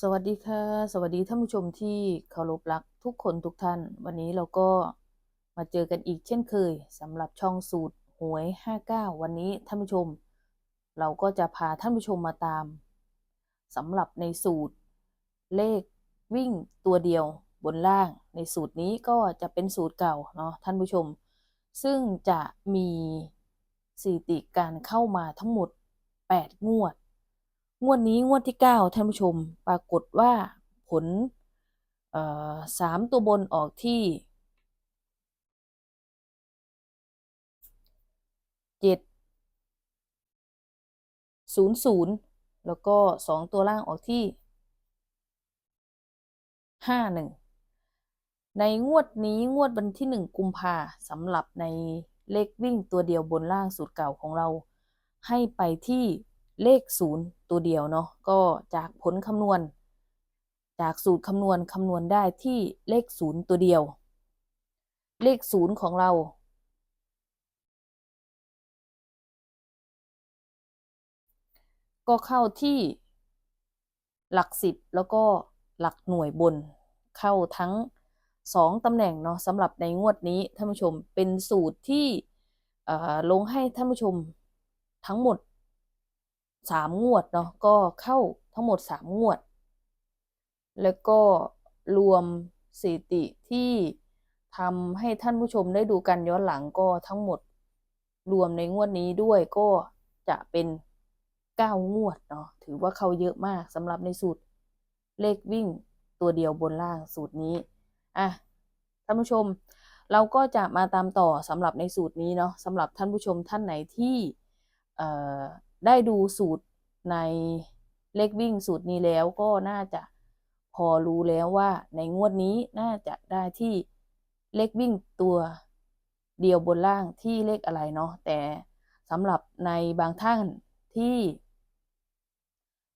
สวัสดีค่ะ สวัสดีท่านผู้ชมที่เคารพรักทุกคนทุกท่าน วันนี้เราก็มาเจอกันอีกเช่นเคยสำหรับช่องสูตรหวย 59 วันนี้ท่านผู้ชม เราก็จะพาท่านผู้ชมมาตามสำหรับในสูตร เลขวิ่งตัวเดียวบนล่าง ในสูตรนี้ก็จะเป็นสูตรเก่าเนาะท่านผู้ชม ซึ่งจะมีสถิติการเข้ามาทั้งหมด 8 งวด งวดนี้งวดที่9ท่านผู้ชม ปรากฏว่าผลสามตัวบนออกที่เจ็ดศูนย์ศูนย์แล้วก็สองตัวล่างออกที่ห้าหนึ่งในงวดนี้งวดวันที่หนึ่งกุมภาสำหรับในเลขวิ่งตัวเดียวบนล่างสูตรเก่าของเรา ให้ไปที่ เลขศูนย์ตัวเดียวเนาะก็จากผลคำนวณ จากสูตรคำนวณคำนวณได้ที่เลขศูนย์ตัวเดียว เลขศูนย์ของเราก็เข้าที่หลักสิบแล้วก็หลักหน่วยบน เข้าทั้งสองตำแหน่งเนาะสำหรับในงวดนี้ท่านผู้ชมเป็นสูตรที่ลงให้ท่านผู้ชมทั้งหมด สามงวดเนาะก็เข้าทั้งหมดสามงวด แล้วก็รวมสถิติที่ทำให้ท่านผู้ชมได้ดูกันย้อนหลังก็ทั้งหมดรวมในงวดนี้ด้วยก็จะเป็นเก้างวดเนาะถือว่าเข้าเยอะมากสำหรับในสูตรเลขวิ่งตัวเดียวบนล่างสูตรนี้อะท่านผู้ชมเราก็จะมาตามต่อสำหรับในสูตรนี้เนาะสำหรับท่านผู้ชมท่านไหนที่เอ่อ ได้ดูสูตรในเลขวิ่งสูตรนี้แล้วก็น่าจะพอรู้แล้วว่าในงวดนี้น่าจะได้ที่เลขวิ่งตัวเดียวบนล่างที่เลขอะไรเนาะแต่สำหรับในบางท่านที่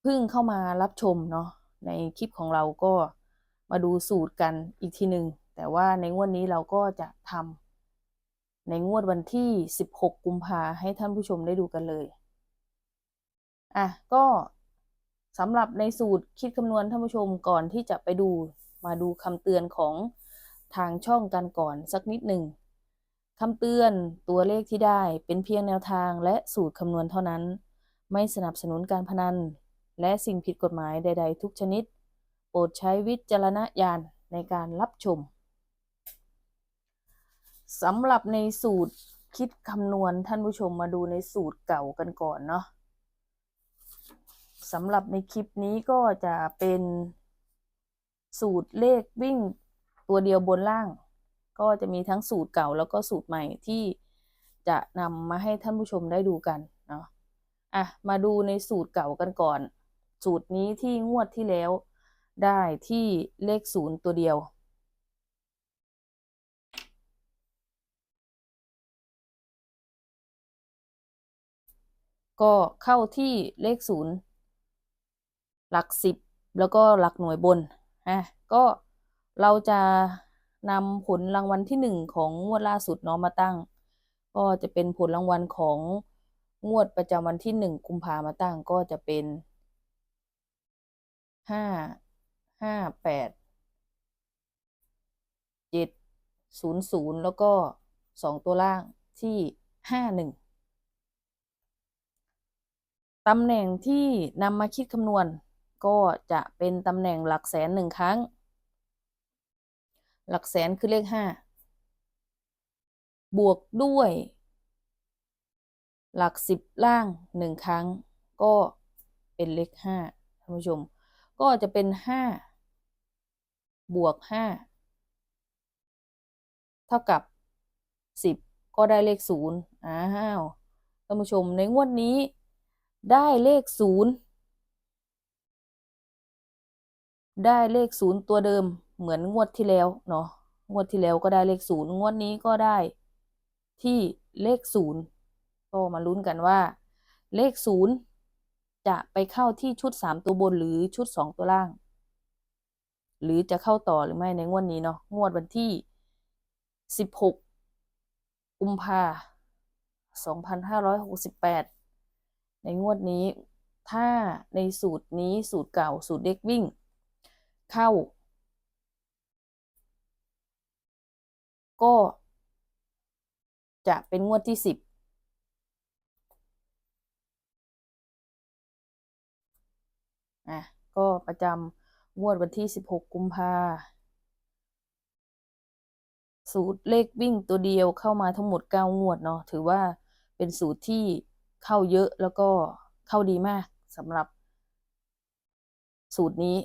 เพิ่งเข้ามารับชมเนาะในคลิปของเราก็มาดูสูตรกันอีกทีหนึ่งแต่ว่าในงวดนี้เราก็จะทำในงวดวันที่ 16 กุมภาให้ท่านผู้ชมได้ดูกันเลย อะก็สำหรับในสูตรคิดคำนวณท่านผู้ชมก่อนที่จะไปดูมาดูคำเตือนของทางช่องกันก่อนสักนิดหนึ่งคำเตือนตัวเลขที่ได้เป็นเพียงแนวทางและสูตรคำนวณเท่านั้น ไม่สนับสนุนการพนัน และสิ่งผิดกฎหมายใด ๆ ทุกชนิด โปรดใช้วิจารณญาณในการรับชมสำหรับในสูตรคิดคำนวณท่านผู้ชมมาดูในสูตรเก่ากันก่อนเนาะ สำหรับในคลิปนี้ก็จะเป็นสูตรเลขวิ่งตัวเดียวบนล่าง ก็จะมีทั้งสูตรเก่าแล้วก็สูตรใหม่ที่จะนำมาให้ท่านผู้ชมได้ดูกันเนาะอะมาดูในสูตรเก่ากันก่อน สูตรนี้ที่งวดที่แล้วได้ที่เลขศูนย์ตัวเดียวก็เข้าที่เลขศูนย์ หลักสิบแล้วก็หลักหน่วยบนอะก็เราจะนำผลรางวัลที่หนึ่งของงวดล่าสุดเนาะมาตั้ง ก็จะเป็นผลรางวัลของงวดประจำวันที่หนึ่งกุมภามาตั้งก็จะเป็นห้าห้าแปดเจ็ดศูนย์ศูนย์แล้วก็สองตัวล่างที่ห้าหนึ่งตำแหน่งที่นำมาคิดคำนวณ ก็จะเป็นตำแหน่งหลักแสนหนึ่งครั้ง หลักแสนคือเลขห้าบวกด้วย หลักสิบล่างหนึ่งครั้ง ก็เป็นเลขห้าท่านผู้ชม ก็จะเป็นห้าบวกห้าเท่ากับสิบก็ได้เลขศูนย์อ้าวท่านผู้ชมในงวดนี้ได้เลขศูนย์ ได้เลขศูนย์ตัวเดิมเหมือนงวดที่แล้วเนาะงวดที่แล้วก็ได้เลขศูนย์งวดนี้ก็ได้ที่เลขศูนย์ก็มาลุ้นกันว่า เลขศูนย์จะไปเข้าที่ชุดสามตัวบนหรือชุดสองตัวล่าง หรือจะเข้าต่อหรือไม่ในงวดนี้เนาะงวดวันที่สิบหกกุมภาสองพันห้าร้อยหกสิบแปดในงวดนี้ถ้าในสูตรนี้สูตรเก่าสูตรเด็กวิ่ง เข้า ก็ จะเป็นงวดที่สิบอะก็ประจำงวดวันที่สิบหกกุมภาสูตรเลขวิ่งตัวเดียวเข้ามาทั้งหมดเก้างวดเนาะถือว่าเป็นสูตรที่เข้าเยอะแล้วก็เข้าดีมากสำหรับสูตรนี้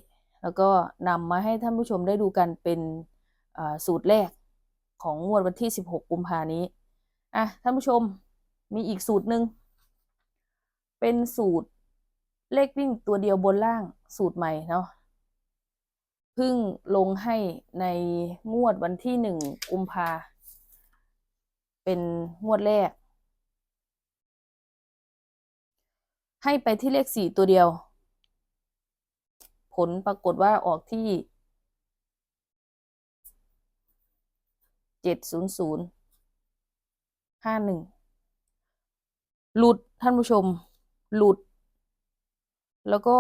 แล้วก็นำมาให้ท่านผู้ชมได้ดูกันเป็นสูตรแรกของงวดวันที่ 16 กุมภานี้อะท่านผู้ชมมีอีกสูตรหนึ่งเป็นสูตรเลขวิ่งตัวเดียวบนล่างสูตรใหม่เนาะเพิ่งลงให้ในงวดวันที่หนึ่งกุมภาเป็นงวดแรก ให้ไปที่เลขสี่ตัวเดียว ผลปรากฏว่าออกที่เจ็ดศูนย์ศูนย์ห้าหนึ่งหลุดท่านผู้ชม หลุด แล้วก็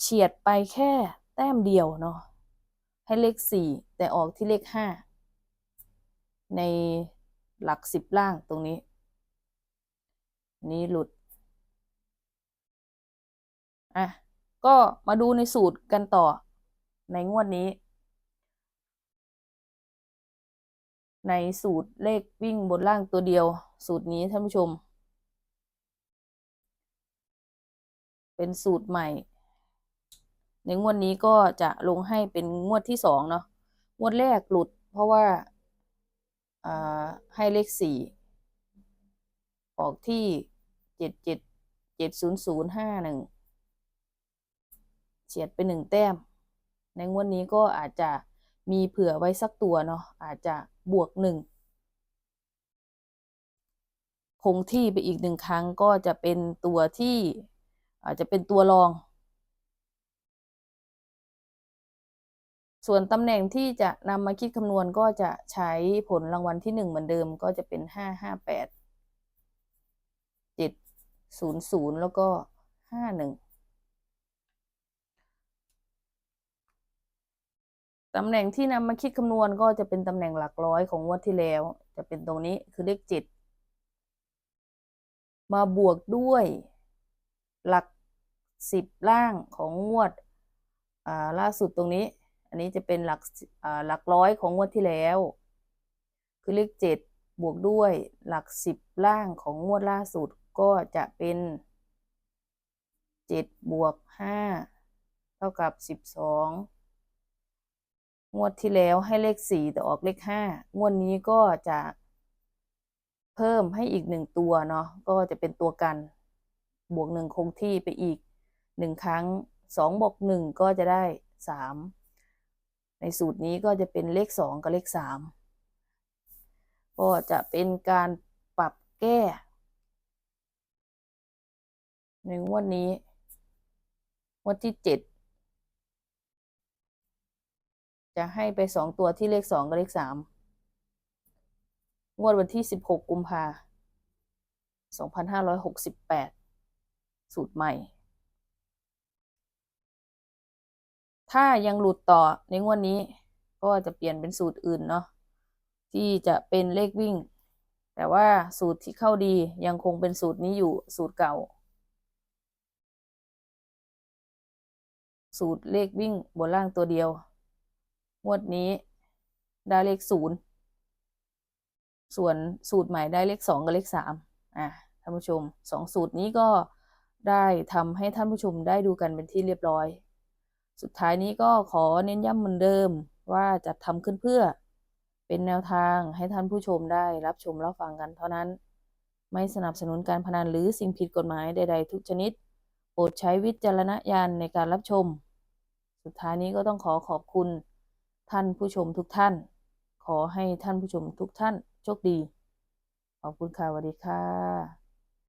เฉียดไปแค่แต้มเดียวเนาะให้เลขสี่แต่ออกที่เลขห้าในหลักสิบล่างตรงนี้ นี้หลุด อะ ก็มาดูในสูตรกันต่อในงวดนี้ ในสูตรเลขวิ่งบนล่างตัวเดียว สูตรนี้ท่านผู้ชม เป็นสูตรใหม่ ในงวดนี้ก็จะลงให้เป็นงวดที่สองเนาะงวดแรกหลุดเพราะว่าให้เลขสี่ออกที่เจ็ดเจ็ดเจ็ดศูนย์ศูนย์ห้าหนึ่ง ฉียดไปหนึ่งแต้ม ในงวดนี้ก็อาจจะมีเผื่อไว้สักตัวเนาะอาจจะบวกหนึ่งคงที่ไปอีกหนึ่งครั้งก็จะเป็นตัวที่อาจจะเป็นตัวรอง ส่วนตำแหน่งที่จะนำมาคิดคำนวณก็จะใช้ผลรางวัลที่หนึ่งเหมือนเดิมก็จะเป็นห้าห้าแปดเจ็ดศูนย์ศูนย์แล้วก็ห้าหนึ่ง ตำแหน่งที่นำมาคิดคำนวณก็จะเป็นตำแหน่งหลักร้อยของงวดที่แล้ว จะเป็นตรงนี้คือเลขเจ็ดมาบวกด้วย หลักสิบล่างของงวดล่าสุดตรงนี้ อันนี้จะเป็นหลักหลักร้อยของงวดที่แล้ว คือเลขเจ็ดบวกด้วยหลักสิบล่างของงวดล่าสุดก็จะเป็นเจ็ดบวกห้าเท่ากับสิบสอง งวดที่แล้วให้เลขสี่แต่ออกเลขห้างวดนี้ก็จะเพิ่มให้อีกหนึ่งตัวเนาะก็จะเป็นตัวกัน บวกหนึ่งคงที่ไปอีกหนึ่งครั้งสองบวกหนึ่งก็จะได้สามในสูตรนี้ก็จะเป็นเลขสองกับเลขสามก็จะเป็นการปรับแก้ในงวดนี้งวดที่เจ็ด จะให้ไปสองตัวที่เลขสองกับเลขสามงวดวันที่สิบหกกุมภาสองพันห้าร้อยหกสิบแปดสูตรใหม่ ถ้ายังหลุดต่อในงวดนี้ก็จะเปลี่ยนเป็นสูตรอื่นเนาะที่จะเป็นเลขวิ่ง แต่ว่าสูตรที่เข้าดียังคงเป็นสูตรนี้อยู่สูตรเก่า สูตรเลขวิ่งบนล่างตัวเดียว งวดนี้ได้เลขศูนย์ส่วนสูตรใหม่ได้เลขสองกับเลขสามอะท่านผู้ชมสองสูตรนี้ก็ได้ทำให้ท่านผู้ชมได้ดูกันเป็นที่เรียบร้อย สุดท้ายนี้ก็ขอเน้นย้ำเหมือนเดิมว่าจะทำขึ้นเพื่อ เป็นแนวทางให้ท่านผู้ชมได้รับชมรับฟังกันเท่านั้น ไม่สนับสนุนการพนันหรือสิ่งผิดกฎหมายใด ๆ ทุกชนิดโปรดใช้วิจารณญาณในการรับชม สุดท้ายนี้ก็ต้องขอขอบคุณ ท่านผู้ชมทุกท่าน ขอให้ท่านผู้ชมทุกท่านโชคดี ขอบคุณค่ะสวัสดีค่ะ